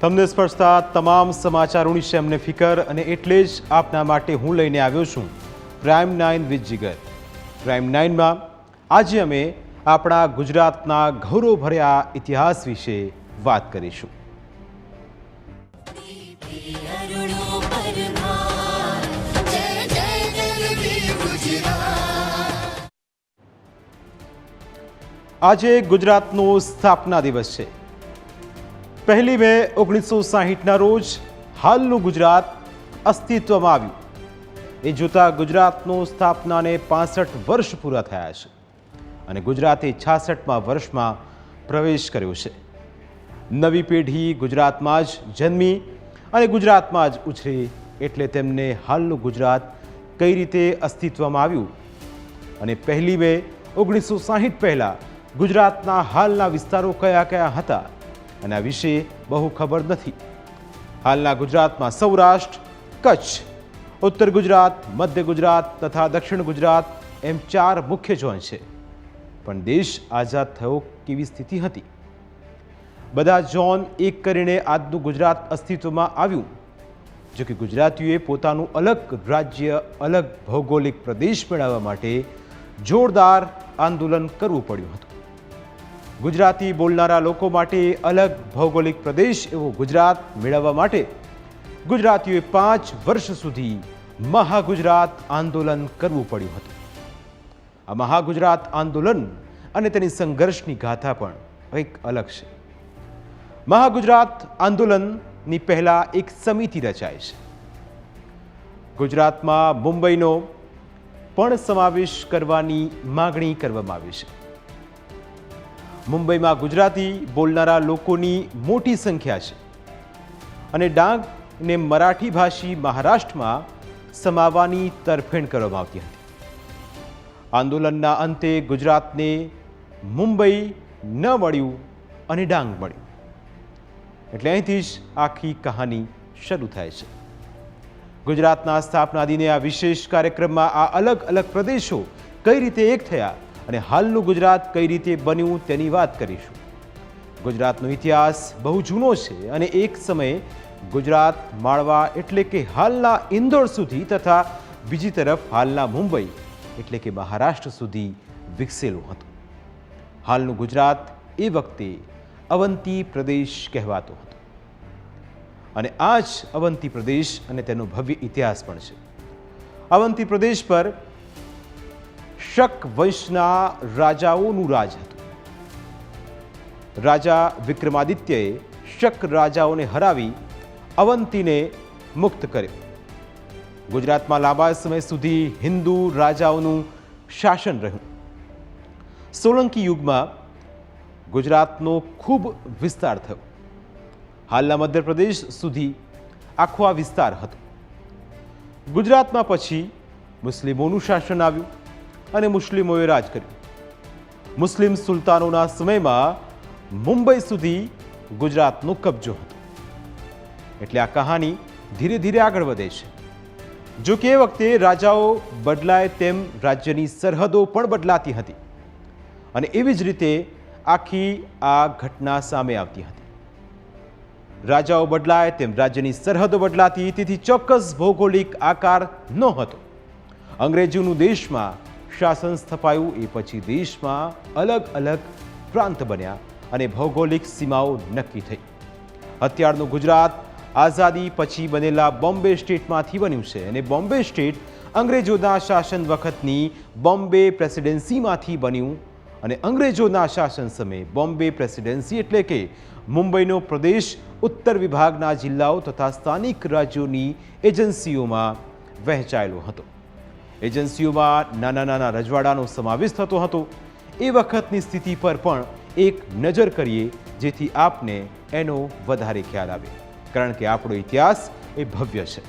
તમને સ્પર્શતા તમામ સમાચારોની છે અમને ફિકર અને એટલે જ આપના માટે હું લઈને આવ્યો છું prime nine with Jigar prime નાઇનમાં આજે અમે આપણા ગુજરાતના ગૌરવભર્યા ઇતિહાસ વિશે વાત કરીશું. આજે ગુજરાતનો સ્થાપના દિવસ છે. પહેલી મે ઓગણીસો સાહીઠના રોજ હાલનું ગુજરાત અસ્તિત્વમાં આવ્યું. એ જોતાં ગુજરાતનો સ્થાપનાને પાસઠ વર્ષ પૂરા થયા છે અને ગુજરાતે છાસઠમાં વર્ષમાં પ્રવેશ કર્યો છે. નવી પેઢી ગુજરાતમાં જ જન્મી અને ગુજરાતમાં જ ઉછરી એટલે તેમને હાલનું ગુજરાત કઈ રીતે અસ્તિત્વમાં આવ્યું? અને પહેલી મે ઓગણીસો સાહીઠ પહેલાં ગુજરાતના હાલના વિસ્તારો કયા કયા હતા? અને આ વિશે બહુ ખબર નથી. હાલના ગુજરાતમાં સૌરાષ્ટ્ર, કચ્છ, ઉત્તર ગુજરાત, મધ્ય ગુજરાત તથા દક્ષિણ ગુજરાત એમ ચાર મુખ્ય ઝોન છે. પણ દેશ આઝાદ થયો કેવી સ્થિતિ હતી? બધા ઝોન એક કરીને આજનું ગુજરાત અસ્તિત્વમાં આવ્યું. જોકે ગુજરાતીઓએ પોતાનું અલગ રાજ્ય, અલગ ભૌગોલિક પ્રદેશ મેળવવા માટે જોરદાર આંદોલન કરવું પડ્યું હતું. ગુજરાતી બોલનારા લોકો માટે અલગ ભૌગોલિક પ્રદેશ એવો ગુજરાત મેળવવા માટે ગુજરાતીઓએ પાંચ વર્ષ સુધી મહાગુજરાત આંદોલન કરવું પડ્યું હતું. આ મહાગુજરાત આંદોલન અને તેની સંઘર્ષની ગાથા પણ કંઈક અલગ છે. મહાગુજરાત આંદોલનની પહેલાં એક સમિતિ રચાય છે. ગુજરાતમાં મુંબઈનો પણ સમાવેશ કરવાની માગણી કરવામાં આવી છે. મુંબઈમાં ગુજરાતી બોલનારા લોકોની મોટી સંખ્યા છે. અને ડાંગ ને મરાઠી ભાષી મહારાષ્ટ્રમાં સમાવવાની તરફેણ કરવામાં આવતી હતી. આંદોલનના અંતે ગુજરાતને મુંબઈ ન મળ્યું અને ડાંગ મળ્યું. એટલે અહીંથી જ આખી કહાની શરૂ થાય છે. ગુજરાતના સ્થાપના દિને આ વિશેષ કાર્યક્રમમાં આ અલગ અલગ પ્રદેશો કઈ રીતે એક થયા અને હાલનું ગુજરાત કઈ રીતે બન્યું તેની વાત કરીશું. ગુજરાતનો ઇતિહાસ બહુ જૂનો છે અને એક સમયે ગુજરાત માળવા એટલે કે હાલના ઇન્દોર સુધી તથા બીજી તરફ હાલના મુંબઈ એટલે કે મહારાષ્ટ્ર સુધી વિકસેલું હતું. હાલનું ગુજરાત એ વખતે અવંતી પ્રદેશ કહેવાતો હતો. અને આ જ અવંતી પ્રદેશ અને તેનો ભવ્ય ઇતિહાસ પણ છે. અવંતી પ્રદેશ પર શક વંશના રાજાઓનું રાજ હતું. રાજા વિક્રમાદિત્યએ શક રાજાઓને હરાવી અવંતીને મુક્ત કર્યો. ગુજરાતમાં લાંબા સમય સુધી હિન્દુ રાજાઓનું શાસન રહ્યું. સોલંકી યુગમાં ગુજરાતનો ખૂબ વિસ્તાર થયો. હાલના મધ્યપ્રદેશ સુધી આખો આ વિસ્તાર હતો. ગુજરાતમાં પછી મુસ્લિમોનું શાસન આવ્યું. અને મુસ્લિમોએ રાજ કર્યું. મુસ્લિમ સુલતાનોના સમયમાં મુંબઈ સુધી ગુજરાતનો કબજો હતો. એટલે આ કહાની ધીરે ધીરે આગળ વધે છે. જો કે એ વખતે રાજાઓ બદલાય તેમ રાજ્યની સરહદો પણ બદલાતી હતી. અને એવી જ રીતે આખી આ ઘટના સામે આવતી હતી. રાજાઓ બદલાય તેમ રાજ્યની સરહદો બદલાતી, તેથી ચોક્કસ ભૌગોલિક આકાર નહોતો અંગ્રેજોનું દેશમાં શાસન સ્થપાયું એ પછી દેશમાં અલગ અલગ પ્રાંત બન્યા અને ભૌગોલિક સીમાઓ નક્કી થઈ. અત્યારનું ગુજરાત આઝાદી પછી બનેલા બોમ્બે સ્ટેટમાંથી બન્યું છે અને બોમ્બે સ્ટેટ અંગ્રેજોના શાસન વખતની બોમ્બે પ્રેસિડેન્સીમાંથી બન્યું અને અંગ્રેજોના શાસન સમયે બોમ્બે પ્રેસિડેન્સી એટલે કે મુંબઈનો પ્રદેશ, ઉત્તર વિભાગના જિલ્લાઓ તથા સ્થાનિક રાજ્યોની એજન્સીઓમાં વહેંચાયેલો હતો. એજન્સીઓમાં નાના નાના રજવાડાનો સમાવેશ થતો હતો. એ વખતની સ્થિતિ પર પણ એક નજર કરીએ, જેથી આપને એનો વધારે ખ્યાલ આવે. કારણ કે આપણો ઇતિહાસ એ ભવ્ય છે.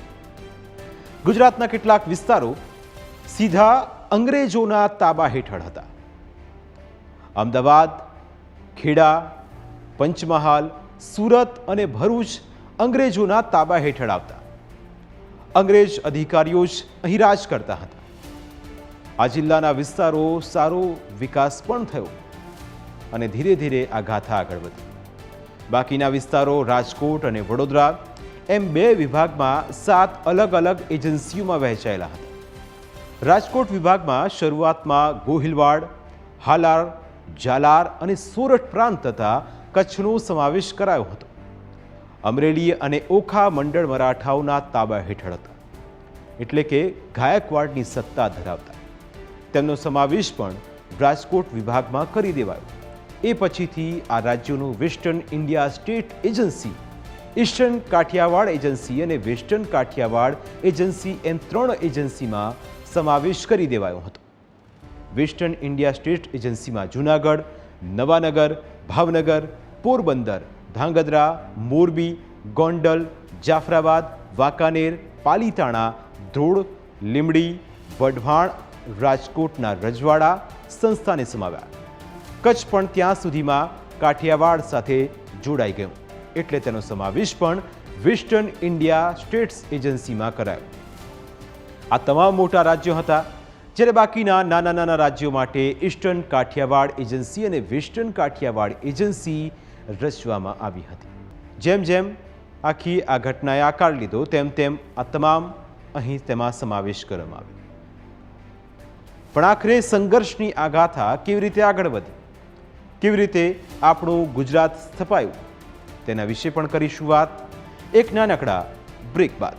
ગુજરાતના કેટલાક વિસ્તારો સીધા અંગ્રેજોના તાબા હેઠળ હતા. અમદાવાદ, ખેડા, પંચમહાલ, સુરત અને ભરૂચ અંગ્રેજોના તાબા હેઠળ આવતા. અંગ્રેજ અધિકારીઓ જ અહીં રાજ કરતા હતા. આ જિલ્લાના વિસ્તારો સારો વિકાસ પણ થયો અને ધીરે ધીરે આ ગાથા આગળ વધી. બાકીના વિસ્તારો રાજકોટ અને વડોદરા એમ બે વિભાગમાં સાત અલગ અલગ એજન્સીઓમાં વહેંચાયેલા હતા. રાજકોટ વિભાગમાં શરૂઆતમાં ગોહિલવાડ, હાલાર જાલાર અને સોરઠ પ્રાંત તથા કચ્છનો સમાવેશ કરાયો હતો. અમરેલી અને ઓખા મંડળ મરાઠાઓના તાબા હેઠળ હતા. એટલે કે ગાયકવાડની સત્તા ધરાવતા. તેમનો સમાવેશ પણ રાજકોટ વિભાગમાં કરી દેવાયો. એ પછીથી આ રાજ્યોનું western India state agency, eastern Kathiawar agency અને વેસ્ટર્ન કાઠિયાવાડ એજન્સી એમ ત્રણ એજન્સીમાં સમાવેશ કરી દેવાયો હતો. વેસ્ટર્ન ઇન્ડિયા સ્ટેટ એજન્સીમાં જૂનાગઢ, નવાનગર, ભાવનગર, પોરબંદર, ધાંગધ્રા, મોરબી, ગોંડલ, જાફરાબાદ, વાંકાનેર, પાલીતાણા ધ્રોળ લીમડી વઢવાણ રાજકોટના રજવાડા સંસ્થાને સમાવ્યા. કચ્છ પણ ત્યાં સુધીમાં કાઠિયાવાડ સાથે જોડાઈ ગયું. એટલે તેનો સમાવેશ પણ વેસ્ટર્ન ઇન્ડિયા સ્ટેટ્સ એજન્સીમાં કરાયો. આ તમામ મોટા રાજ્યો હતા, જ્યારે બાકીના નાના નાના રાજ્યો માટે ઈસ્ટર્ન કાઠિયાવાડ એજન્સી અને વેસ્ટર્ન કાઠિયાવાડ એજન્સી રચવામાં આવી હતી. જેમ જેમ આખી આ ઘટનાએ આકાર લીધો, તેમ તેમ આ તમામ અહીં તેમાં સમાવેશ કરવામાં આવ્યો. પણ આખરે સંઘર્ષની આ ગાથા કેવી રીતે આગળ વધી? કેવી રીતે આપણું ગુજરાત સ્થપાયું? તેના વિશે પણ કરીશું વાત. એક નાનકડા બ્રેક બાદ.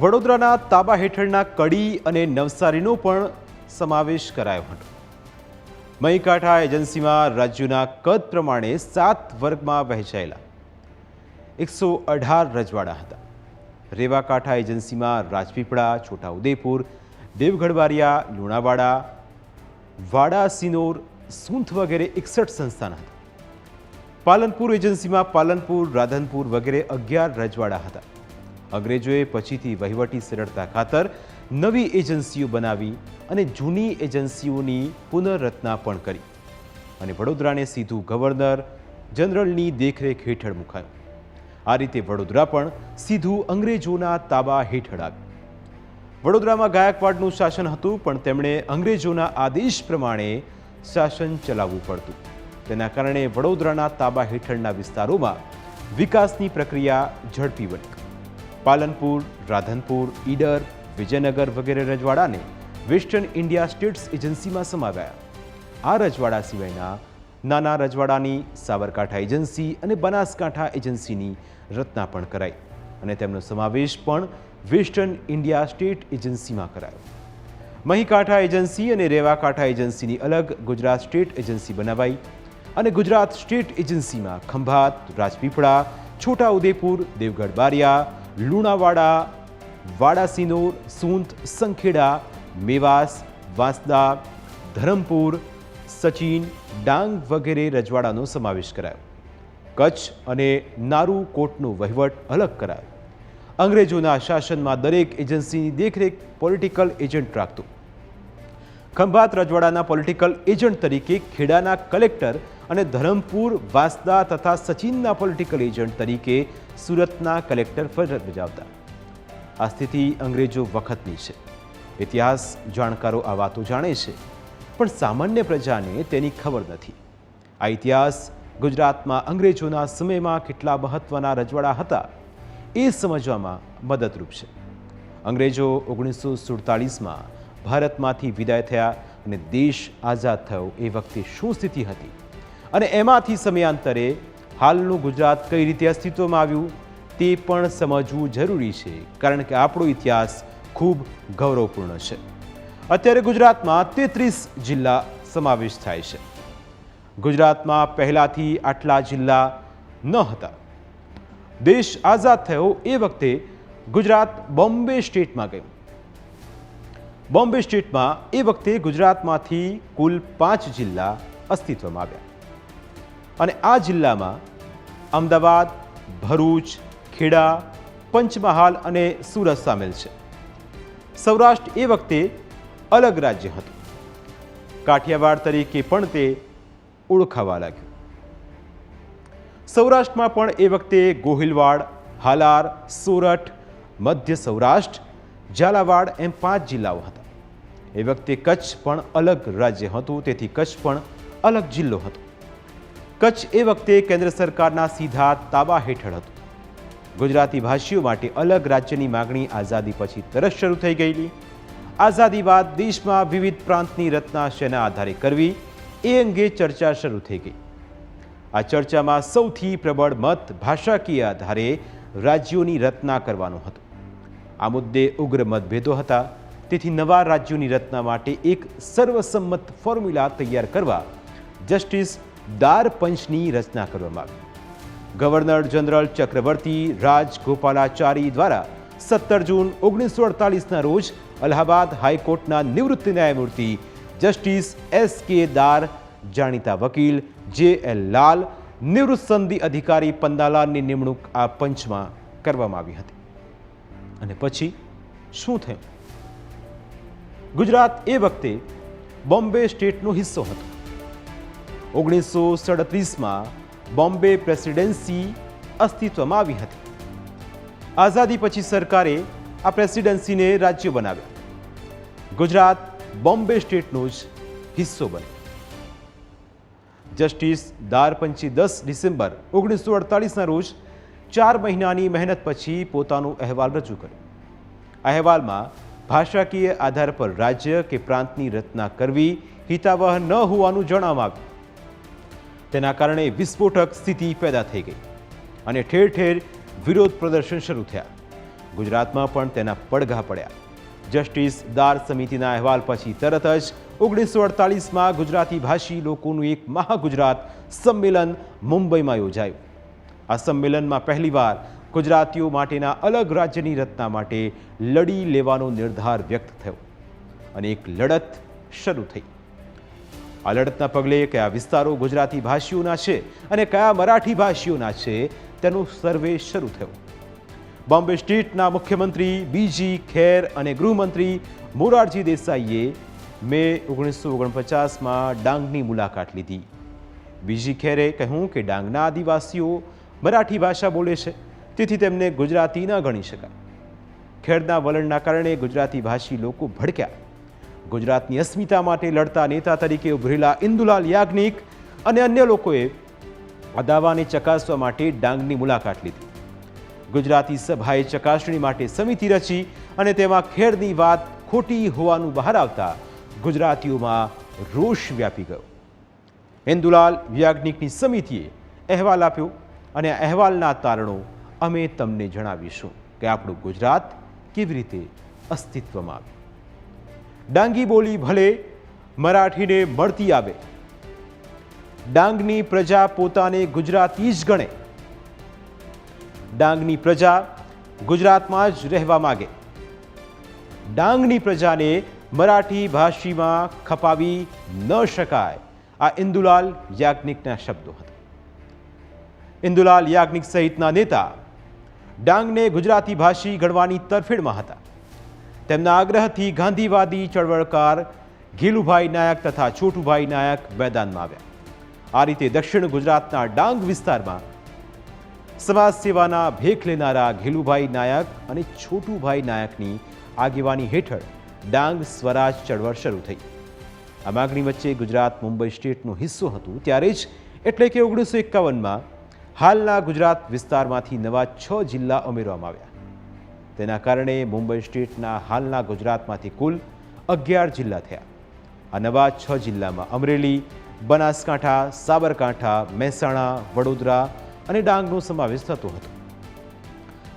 વડોદરાના તાબા હેઠળના કડી અને નવસારીનો પણ સમાવેશ કરાયો હતો. મહીકાંઠા એજન્સીમાં રાજ્યોના કદ પ્રમાણે સાત વર્ગમાં વહેંચાયેલા. એકસો અઢાર રજવાડા હતા. રેવાકાંઠા એજન્સીમાં રાજપીપળા, છોટાઉદેપુર દેવગઢબારિયા લુણાવાડા વાડા સિનોર સૂંથ વગેરે એકસઠ સંસ્થાન હતા. પાલનપુર એજન્સીમાં પાલનપુર, રાધનપુર વગેરે અગિયાર રજવાડા હતા. અંગ્રેજોએ પછીથી વહીવટી સરળતા ખાતર નવી એજન્સીઓ બનાવી અને જૂની એજન્સીઓની પુનઃરચના પણ કરી. અને વડોદરાને સીધું ગવર્નર જનરલની દેખરેખ હેઠળ મુકાયું. આ રીતે વડોદરા પણ સીધું અંગ્રેજોના તાબા હેઠળ આવ્યું. વડોદરામાં ગાયકવાડનું શાસન હતું, પણ તેમણે અંગ્રેજોના આદેશ પ્રમાણે શાસન ચલાવવું પડતું. તેના કારણે વડોદરાના તાબા હેઠળના વિસ્તારોમાં વિકાસની પ્રક્રિયા ઝડપી બની. પાલનપુર, રાધનપુર, ઈડર, વિજયનગર વગેરે રજવાડાને વેસ્ટર્ન ઇન્ડિયા સ્ટેટ્સ એજન્સીમાં સમાવ્યા. આ રજવાડા સિવાયના નાના રજવાડાની સાબરકાંઠા એજન્સી અને બનાસકાંઠા એજન્સીની રચના પણ કરાઈ અને તેમનો સમાવેશ પણ વેસ્ટર્ન ઇન્ડિયા સ્ટેટ એજન્સીમાં કરાયો. મહીકાંઠા એજન્સી અને રેવાકાંઠા એજન્સીની અલગ ગુજરાત સ્ટેટ એજન્સી બનાવાઈ અને ગુજરાત સ્ટેટ એજન્સીમાં ખંભાત, રાજપીપળા, છોટાઉદેપુર, દેવગઢ બારિયા લુણાવાડા, વાડાસિનોર, સૂંત, સંખેડા, મેવાસ, વાંસદા, ધરમપુર, સચિન, ડાંગ વગેરે રજવાડાનો સમાવેશ કરાયો. કચ્છ અને નારુ કોટનો વહીવટ અલગ કરાયો. અંગ્રેજોના શાસનમાં દરેક એજન્સીની દેખરેખ પોલિટિકલ એજન્ટ રાખતું. ખંભાત રજવાડાના પોલિટિકલ એજન્ટ તરીકે ખેડાના કલેક્ટર અને ધરમપુર, વાસદા તથા સચિનના પોલિટિકલ એજન્ટ તરીકે સુરતના કલેક્ટર ફરજ બજાવતા. આ સ્થિતિ અંગ્રેજો વખતની છે. ઇતિહાસ, જાણકારો આ વાતો જાણે છે, પણ સામાન્ય પ્રજાને તેની ખબર નથી. આ ઇતિહાસ ગુજરાતમાં અંગ્રેજોના સમયમાં કેટલા મહત્ત્વના રજવાડા હતા એ સમજવામાં મદદરૂપ છે. અંગ્રેજો ઓગણીસો સુડતાલીસમાં ભારતમાંથી વિદાય થયા અને દેશ આઝાદ થયો એ વખતે શું સ્થિતિ હતી? અને એમાંથી સમયાંતરે હાલનું ગુજરાત કઈ રીતે અસ્તિત્વમાં આવ્યું તે પણ સમજવું જરૂરી છે, કારણ કે આપણો ઇતિહાસ ખૂબ ગૌરવપૂર્ણ છે. અત્યારે ગુજરાતમાં તેત્રીસ જિલ્લા સમાવેશ થાય છે. ગુજરાતમાં પહેલાંથી આટલા જિલ્લા ન હતા. દેશ આઝાદ થયો એ વખતે ગુજરાત બોમ્બે સ્ટેટમાં ગયું. બોમ્બે સ્ટેટમાં એ વખતે ગુજરાતમાંથી કુલ પાંચ જિલ્લા અસ્તિત્વમાં આવ્યા. અને આ જિલ્લામાં અમદાવાદ, ભરૂચ, ખેડા, પંચમહાલ અને સુરત સામેલ છે. સૌરાષ્ટ્ર એ વખતે અલગ રાજ્ય હતું. કાઠિયાવાડ તરીકે પણ તે ઓળખાવા લાગ્યું. સૌરાષ્ટ્રમાં પણ એ વખતે ગોહિલવાડ, હાલાર, સોરઠ, મધ્ય સૌરાષ્ટ્ર, ઝાલાવાડ એમ પાંચ જિલ્લાઓ હતા. એ વખતે કચ્છ પણ અલગ રાજ્ય હતું, તેથી કચ્છ પણ અલગ જિલ્લો હતો. કચ્છ એ વખતે કેન્દ્ર સરકારના સીધા તાબા હેઠળ હતું. ગુજરાતી ભાષીઓ માટે અલગ રાજ્યની માગણી આઝાદી પછી તરત શરૂ થઈ ગયેલી. આઝાદી બાદ દેશમાં વિવિધ પ્રાંતની રચના શેના આધારે કરવી એ અંગે ચર્ચા શરૂ થઈ ગઈ. આ ચર્ચામાં સૌથી પ્રબળ મત ભાષાકીય આધારે રાજ્યોની રચના કરવાનો હતો. આ મુદ્દે ઉગ્ર મતભેદો હતા. તેથી નવા રાજ્યોની રચના માટે એક સર્વસંમત ફોર્મ્યુલા તૈયાર કરવા જસ્ટિસ દાર પંચની રચના કરવામાં આવી. ગવર્નર જનરલ ચક્રવર્તી રાજગોપાલાચારી દ્વારા સત્તર જૂન ઓગણીસો અડતાલીસના રોજ અલ્હાબાદ હાઈકોર્ટના નિવૃત્ત ન્યાયમૂર્તિ જસ્ટિસ એસ કે દાર, જાણીતા વકીલ જે એલ લાલ, નિવૃત્ત સંધિ અધિકારી પન્નાલાલની નિમણૂક આ પંચમાં કરવામાં આવી હતી. અને પછી શું થયું? ગુજરાત એ વખતે બોમ્બે સ્ટેટનો હિસ્સો હતો. ઓગણીસો સડત્રીસમાં બોમ્બે પ્રેસિડેન્સી અસ્તિત્વમાં આવી હતી. આઝાદી પછી સરકારે આ પ્રેસિડેન્સીને રાજ્ય બનાવ્યા. ગુજરાત બોમ્બે સ્ટેટનો જ હિસ્સો બન્યો. જસ્ટિસ દારપંચી દસ ડિસેમ્બર ઓગણીસો અડતાલીસના રોજ ચાર મહિનાની મહેનત પછી પોતાનો અહેવાલ રજૂ કર્યો. અહેવાલમાં ભાષાકીય આધાર પર રાજ્ય કે પ્રાંતની રચના કરવી, હિતાવહ ન હોવાનું જણાવવામાં આવ્યું. તેના કારણે વિસ્ફોટક સ્થિતિ પેદા થઈ ગઈ અને ઠેર ઠેર વિરોધ પ્રદર્શન શરૂ થયા. ગુજરાતમાં પણ તેના પડઘા પડ્યા. જસ્ટિસ દાર સમિતિના અહેવાલ પછી તરત જ ઓગણીસો અડતાલીસમાં ગુજરાતી ભાષી લોકોનું એક મહાગુજરાત સંમેલન મુંબઈમાં યોજાયું. આ સંમેલનમાં પહેલીવાર ગુજરાતીઓ માટેના અલગ રાજ્યની રચના માટે લડી લેવાનો નિર્ધાર વ્યક્ત થયો અને એક લડત શરૂ થઈ. આ લડતના પગલે કયા વિસ્તારો ગુજરાતી ભાષીઓના છે અને કયા મરાઠી ભાષીઓના છે તેનો સર્વે શરૂ થયો. બોમ્બે સ્ટેટના મુખ્યમંત્રી, બીજી ખેર અને ગૃહમંત્રી મોરારજી દેસાઈએ મે ઓગણીસો ઓગણપચાસમાં ડાંગની મુલાકાત લીધી. બીજી ખેરે કહ્યું કે ડાંગના આદિવાસીઓ મરાઠી ભાષા બોલે છે, તેથી તેમને ગુજરાતી ન ગણી શકાય. ખેડના વલણના કારણે ગુજરાતી ભાષી લોકો ભડક્યા. ગુજરાતની અસ્મિતા માટે લડતા નેતા તરીકે ઉભરેલા ઇન્દુલાલ યાજ્ઞિક અને અન્ય લોકોએ આ દાવાને ચકાસવા માટે ડાંગની મુલાકાત લીધી. ગુજરાતી સભાએ ચકાસણી માટે સમિતિ રચી અને તેમાં ખેડની વાત ખોટી હોવાનું બહાર આવતા ગુજરાતીઓમાં રોષ વ્યાપી ગયો. ઇન્દુલાલ યાજ્ઞિકની સમિતિએ અહેવાલ આપ્યો અને અહેવાલના તારણો અમે તમને જણાવીશું કે આપણું ગુજરાત કેવી રીતે અસ્તિત્વમાં આવ્યું. ડાંગી બોલી ભલે મરાઠીને મળતી આવે. ડાંગની પ્રજા પોતાને ગુજરાતી જ ગણે. ડાંગની પ્રજા ગુજરાતમાં જ રહેવા માગે. ડાંગની પ્રજાને મરાઠી ભાષીમાં ખપાવી ન શકાય. આ ઇન્દુલાલ યાજ્ઞિકના શબ્દો હતા. ઇન્દુલાલ યાજ્ઞિક સહિતના નેતા ડાંગને ગુજરાતી ભાષી ગણવાની તરફેણમાં હતા. તેમના આગ્રહથી ગાંધીવાદી ચળવળકાર ઘીલુભાઈ નાયક તથા છોટુભાઈ નાયક મેદાનમાં આવ્યા. આ રીતે દક્ષિણ ગુજરાતના ડાંગ વિસ્તારમાં સમાજ સેવાના ભેખ લેનારા ઘીલુભાઈ નાયક અને છોટુભાઈ નાયકની આગેવાની હેઠળ ડાંગ સ્વરાજ ચળવળ શરૂ થઈ. આ માગણી વચ્ચે ગુજરાત મુંબઈ સ્ટેટનો હિસ્સો હતું ત્યારે જ એટલે કે ઓગણીસો એકાવનમાં હાલના ગુજરાત વિસ્તારમાંથી નવા છ જિલ્લા ઉમેરવામાં આવ્યા. તેના કારણે મુંબઈ સ્ટેટના હાલના ગુજરાતમાંથી કુલ અગિયાર જિલ્લા થયા. આ નવા છ જિલ્લામાં અમરેલી, બનાસકાંઠા, સાબરકાંઠા, મહેસાણા, વડોદરા અને ડાંગનો સમાવેશ થતો હતો.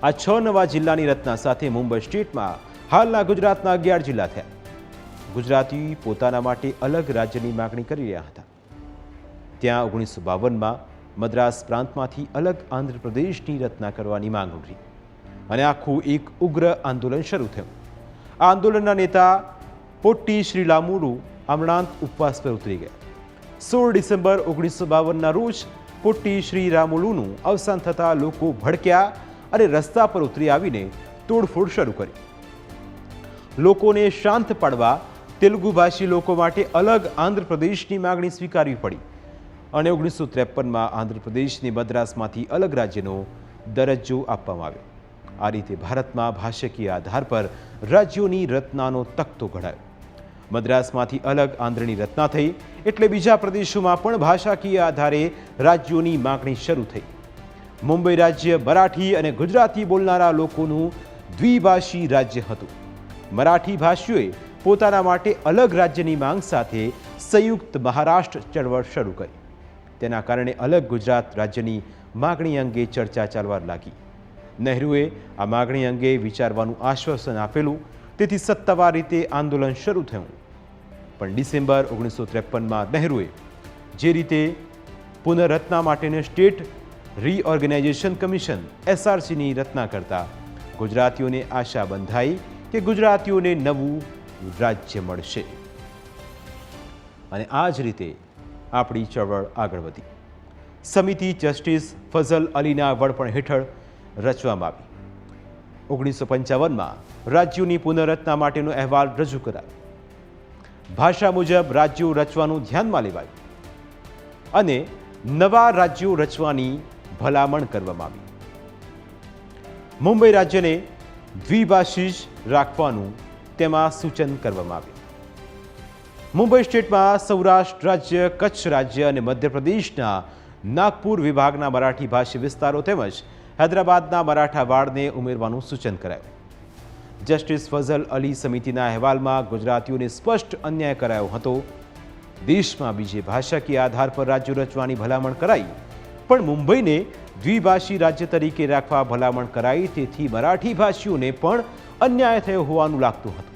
આ છ નવા જિલ્લાની રચના સાથે મુંબઈ સ્ટેટમાં હાલના ગુજરાતના અગિયાર જિલ્લા થયા. ગુજરાતી પોતાના માટે અલગ રાજ્યની માગણી કરી રહ્યા હતા. ત્યાં ઓગણીસો બાવનમાં મદ્રાસ પ્રાંતમાંથી અલગ આંધ્રપ્રદેશની રચના કરવાની માંગ ઉઠી. અને આખું એક ઉગ્ર આંદોલન શરૂ થયું. આ આંદોલનના નેતા પોટ્ટી શ્રીલામુરુ અમણાંત ઉપવાસ પર ઉતરી ગયા. સોળ ડિસેમ્બર ઓગણીસો બાવનના રોજ પોટ્ટી શ્રી રામુલુનું અવસાન થતાં લોકો ભડક્યા અને રસ્તા પર ઉતરી આવીને તોડફોડ શરૂ કરી. લોકોને શાંત પાડવા તેલુગુ ભાષી લોકો માટે અલગ આંધ્રપ્રદેશની માગણી સ્વીકારવી પડી અને ઓગણીસો ત્રેપનમાં આંધ્રપ્રદેશની મદ્રાસમાંથી અલગ રાજ્યનો દરજ્જો આપવામાં આવ્યો. આ રીતે ભારતમાં ભાષાકીય આધાર પર રાજ્યોની રત્નાનો તખતો ઘડાયો. મદ્રાસમાંથી અલગ આંધ્રની રચના થઈ, એટલે બીજા પ્રદેશોમાં પણ ભાષાકીય આધારે રાજ્યોની માગણી શરૂ થઈ. મુંબઈ રાજ્ય મરાઠી અને ગુજરાતી બોલનારા લોકોનું દ્વિભાષી રાજ્ય હતું. મરાઠી ભાષીઓએ પોતાના માટે અલગ રાજ્યની માંગ સાથે સંયુક્ત મહારાષ્ટ્ર ચળવળ શરૂ કરી. તેના કારણે અલગ ગુજરાત રાજ્યની માગણી અંગે ચર્ચા ચાલવા લાગી. નહેરુએ આ માગણી અંગે વિચારવાનું આશ્વાસન આપેલું. તેથી સત્તાવાર રીતે આંદોલન શરૂ થયું. પણ ડિસેમ્બર ઓગણીસો ત્રેપનમાં નહેરુએ જે રીતે પુનઃરચના માટેને સ્ટેટ રીઓર્ગેનાઇઝેશન કમિશન એસઆરસીની રચના કરતા, ગુજરાતીઓને આશા બંધાઈ કે ગુજરાતીઓને નવું રાજ્ય મળશે. અને આ જ રીતે આપણી ચળવળ આગળ વધી. સમિતિ જસ્ટિસ ફઝલ અલીના વડપણ હેઠળ રચવામાં આવી. ઓગણીસો પંચાવનમાં રાજ્યોની પુનઃરચના માટેનો અહેવાલ રજૂ કરાયો. ભાષા મુજબ રાજ્યો રચવાનું ધ્યાનમાં લેવાયું અને નવા રાજ્યો રચવાની ભલામણ કરવામાં આવી. મુંબઈ રાજ્યને દ્વિભાષી રાખવાનું તેમાં સૂચન કરવામાં આવ્યું. મુંબઈ સ્ટેટમાં સૌરાષ્ટ્ર રાજ્ય, કચ્છ રાજ્ય અને મધ્યપ્રદેશના નાગપુર વિભાગના મરાઠી ભાષી વિસ્તારો તેમજ હૈદરાબાદના મરાઠા વાડને ઉમેરવાનું સૂચન કરાયું. જસ્ટિસ ફઝલ અલી સમિતિના અહેવાલમાં ગુજરાતીઓને સ્પષ્ટ અન્યાય કરાયો હતો. દેશમાં બીજે ભાષાકીય આધાર પર રાજ્યો રચવાની ભલામણ કરાઈ, પણ મુંબઈને દ્વિભાષી રાજ્ય તરીકે રાખવા ભલામણ કરાઈ, તેથી મરાઠી ભાષીઓને પણ અન્યાય થયો હોવાનું લાગતું હતું.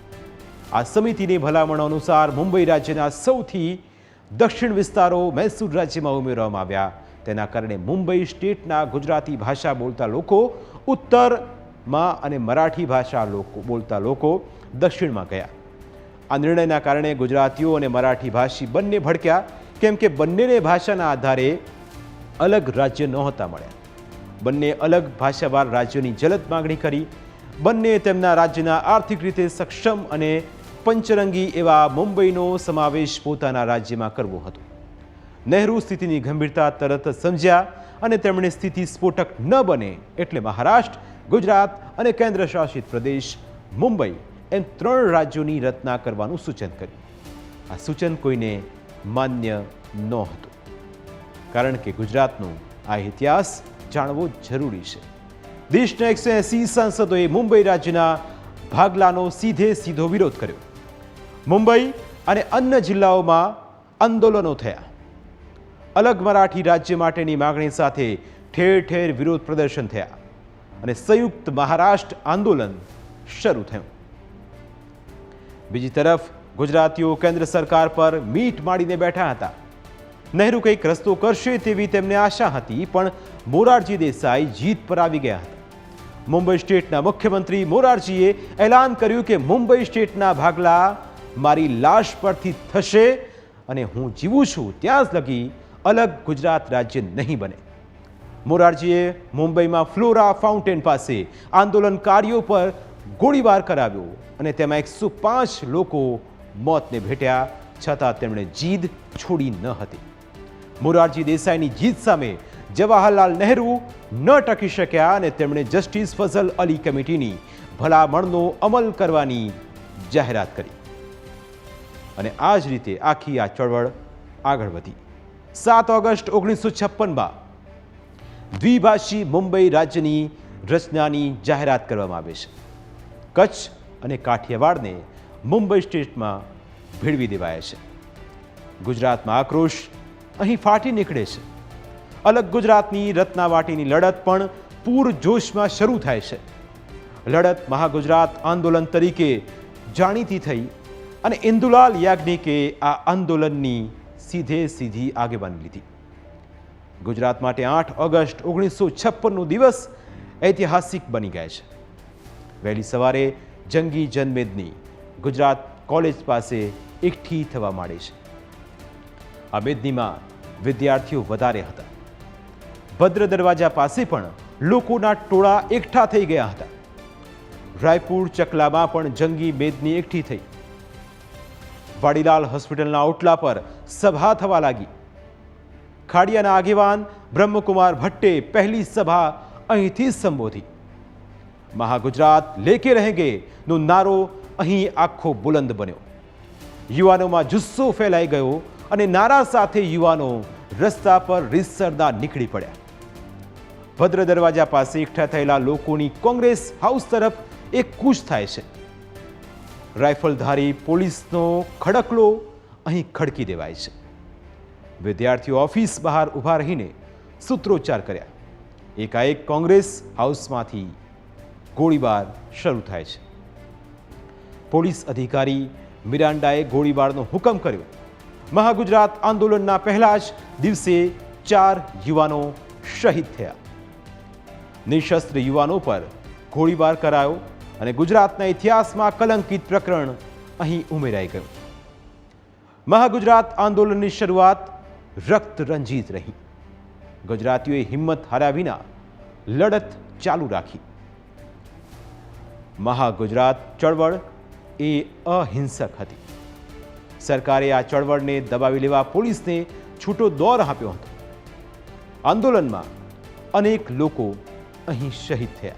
આ સમિતિની ભલામણ અનુસાર મુંબઈ રાજ્યના સૌથી દક્ષિણ વિસ્તારો મૈસૂર રાજ્યમાં ઉમેરવામાં આવ્યા. તેના કારણે મુંબઈ સ્ટેટના ગુજરાતી ભાષા બોલતા લોકો ઉત્તરમાં અને મરાઠી ભાષા લોકો, બોલતા લોકો દક્ષિણમાં ગયા. આ નિર્ણયના કારણે ગુજરાતીઓ અને મરાઠી ભાષી બંને ભડક્યા, કેમ કે બંનેને ભાષાના આધારે અલગ રાજ્ય નહોતા મળ્યા. બંને અલગ ભાષાવાર રાજ્યોની જલદ માગણી કરી. બંને તેમના રાજ્યના આર્થિક રીતે સક્ષમ અને પંચરંગી એવા મુંબઈનો સમાવેશ પોતાના રાજ્યમાં કરવો હતો. નહેરુ સ્થિતિની ગંભીરતા તરત સમજ્યા અને તેમણે સ્થિતિ સ્ફોટક ન બને એટલે મહારાષ્ટ્ર, ગુજરાત અને કેન્દ્ર શાસિત પ્રદેશ, મુંબઈ એમ ત્રણ રાજ્યોની રચના કરવાનું સૂચન કર્યું. આ સૂચન કોઈને માન્ય નહોતું કારણ કે ગુજરાતનો આ ઇતિહાસ જાણવો જરૂરી છે. દેશના એકસો એસી સાંસદોએ મુંબઈ રાજ્યના ભાગલાનો સીધે સીધો વિરોધ કર્યો. મુંબઈ અને અન્ય જિલ્લાઓમાં આંદોલનો થયા. અલગ મરાઠી રાજ્ય માટેની માગણી સાથે ઠેર ઠેર વિરોધ પ્રદર્શન થયા અને સંયુક્ત મહારાષ્ટ્ર આંદોલન શરૂ થયું. બીજી તરફ, ગુજરાતીઓ કેન્દ્ર સરકાર પર મીટ માડીને બેઠા હતા. નહેરુ કંઈક રસ્તો કરશે તેવી તેમને આશા હતી, પણ મોરારજી દેસાઈ જીત પર આવી ગયા હતા. મુંબઈ સ્ટેટના મુખ્યમંત્રી મોરારજીએ એલાન કર્યું કે મુંબઈ સ્ટેટના ભાગલા મારી લાશ પરથી થશે અને હું જીવું છું, ત્યાં જ લગી અલગ ગુજરાત રાજ્ય નહીં બને. મોરારજીએ મુંબઈમાં ફ્લોરા ફાઉન્ટેન પાસે આંદોલનકારીઓ પર ગોળીબાર કરાવ્યો અને તેમાં એકસો પાંચ લોકો મોતને ભેટ્યા, છતાં તેમણે જીદ છોડી ન હતી. મોરારજી દેસાઈની જીત સામે જવાહરલાલ નહેરુ ન ટકી શક્યા અને તેમણે જસ્ટિસ ફઝલ અલી કમિટીની ભલામણનો અમલ કરવાની જાહેરાત કરી. અને આ જ રીતે આખી આ ચળવળ આગળ વધી. સાત ઓગસ્ટ ઓગણીસો છપ્પનમાં દ્વિભાષી મુંબઈ રાજ્યની રચનાની જાહેરાત કરવામાં આવે છે કચ્છ અને કાઠિયાવાડને મુંબઈ સ્ટેટમાં ભેળવી દેવાયા છે ગુજરાતમાં આક્રોશ અહીં ફાટી નીકળે છે। અલગ ગુજરાતની રત્નાવાટીની લડત પણ પૂરજોશમાં શરૂ થાય છે। લડત મહાગુજરાત આંદોલન તરીકે જાણીતી થઈ અને ઇન્દુલાલ યાજ્ઞિકે આ આંદોલનની સીધે સીધી આગેવાની લીધી. ગુજરાત માટે આઠ ઓગસ્ટ ઓગણીસો છપ્પનનો દિવસ ઐતિહાસિક બની ગયા છે. વહેલી સવારે જંગી જનમેદની ગુજરાત કોલેજ પાસે એકઠી થવા માંડે છે. આ મેદનીમાં વિદ્યાર્થીઓ વધારે હતા. ભદ્ર દરવાજા પાસે પણ લોકોના ટોળા એકઠા થઈ ગયા હતા. રાયપુર ચકલામાં પણ જંગી મેદની એકઠી થઈ. વાડીલાલ હોસ્પિટલના ઓટલા પર સભા થવા લાગી. ખાડિયાના આગેવાન બ્રહ્મકુમાર ભટ્ટે પહેલી સભા અહીંથી સંબોધી. મહાગુજરાત લેકે રહેંગે નો નારો અહીં આખો બુલંદ બન્યો. યુવાનોમાં જુસ્સો ફેલાઈ ગયો અને નારા સાથે યુવાનો રસ્તા પર રીતસરના નીકળી પડ્યા. ભદ્ર દરવાજા પાસે એકઠા થયેલા લોકોની કોંગ્રેસ હાઉસ તરફ એક કૂચ થાય છે. રાઇફલધારી પોલીસનો ખડકલો અહીં ખડકી દેવાય છે. વિદ્યાર્થીઓ ઓફિસ બહાર ઊભા રહીને સૂત્રોચ્ચાર કર્યા. એકાએક કોંગ્રેસ હાઉસમાંથી ગોળીબાર શરૂ થાય છે. પોલીસ અધિકારી મિરાન્ડાએ ગોળીબારનો હુકમ કર્યો. મહાગુજરાત આંદોલનના પહેલા જ દિવસે ચાર યુવાનો શહીદ થયા. નિશસ્ત્ર યુવાનો પર ગોળીબાર કરાયો. અને ગુજરાતના ઇતિહાસમાં કલંકિત પ્રકરણ અહીં ઉમેરાઈ ગયું. મહાગુજરાત આંદોલનની શરૂઆત રક્ત રંજીત રહી. ગુજરાતીઓએ હિંમત હાર્યા વિના લડત ચાલુ રાખી. મહાગુજરાત ચળવળ એ અહિંસક હતી. સરકારે આ ચળવળને દબાવી લેવા પોલીસને છૂટો દોર આપ્યો હતો. આંદોલનમાં અનેક લોકો અહીં શહીદ થયા.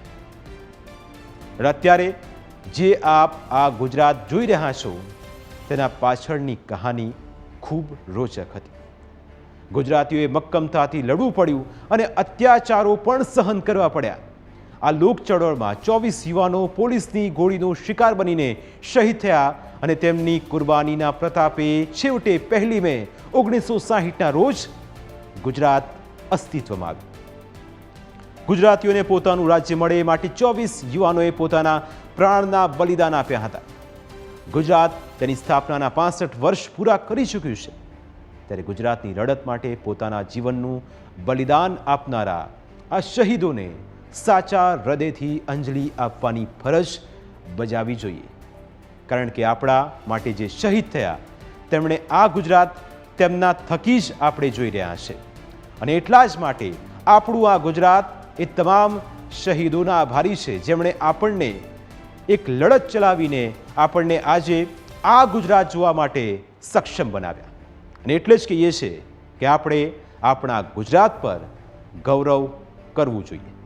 અને અત્યારે જે આપ આ ગુજરાત જોઈ રહ્યા છો, તેના પાછળની કહાની ખૂબ રોચક હતી. ગુજરાતીઓએ મક્કમતાથી લડવું પડ્યું અને અત્યાચારો પણ સહન કરવા પડ્યા. આ લોક ચળવળમાં ચોવીસ યુવાનો પોલીસની ગોળીનો શિકાર બનીને શહીદ થયા અને તેમની કુરબાનીના પ્રતાપે છેવટે પહેલી મે ઓગણીસો સાહીઠના રોજ ગુજરાત અસ્તિત્વમાં આવ્યું. ગુજરાતીઓને પોતાનું રાજ્ય મળે એ માટે ચોવીસ યુવાનોએ પોતાના પ્રાણના બલિદાન આપ્યા હતા. ગુજરાત તેની સ્થાપનાના પાસઠ વર્ષ પૂરા કરી ચૂક્યું છે. ત્યારે ગુજરાતની લડત માટે પોતાના જીવનનું બલિદાન આપનારા આ શહીદોને સાચા હૃદયથી અંજલિ આપવાની ફરજ બજાવી જોઈએ. કારણ કે આપણા માટે જે શહીદ થયા, તેમણે આ ગુજરાત તેમના થકી જ આપણે જોઈ રહ્યા છે. અને એટલા જ માટે આપણું આ ગુજરાત એ તમામ શહીદોના આભારી છે. જેમણે આપણને એક લડત ચલાવીને આપણને આજે આ ગુજરાત જોવા માટે સક્ષમ બનાવ્યા. અને એટલે જ કહીએ છીએ કે આપણે આપણા ગુજરાત પર ગૌરવ કરવું જોઈએ.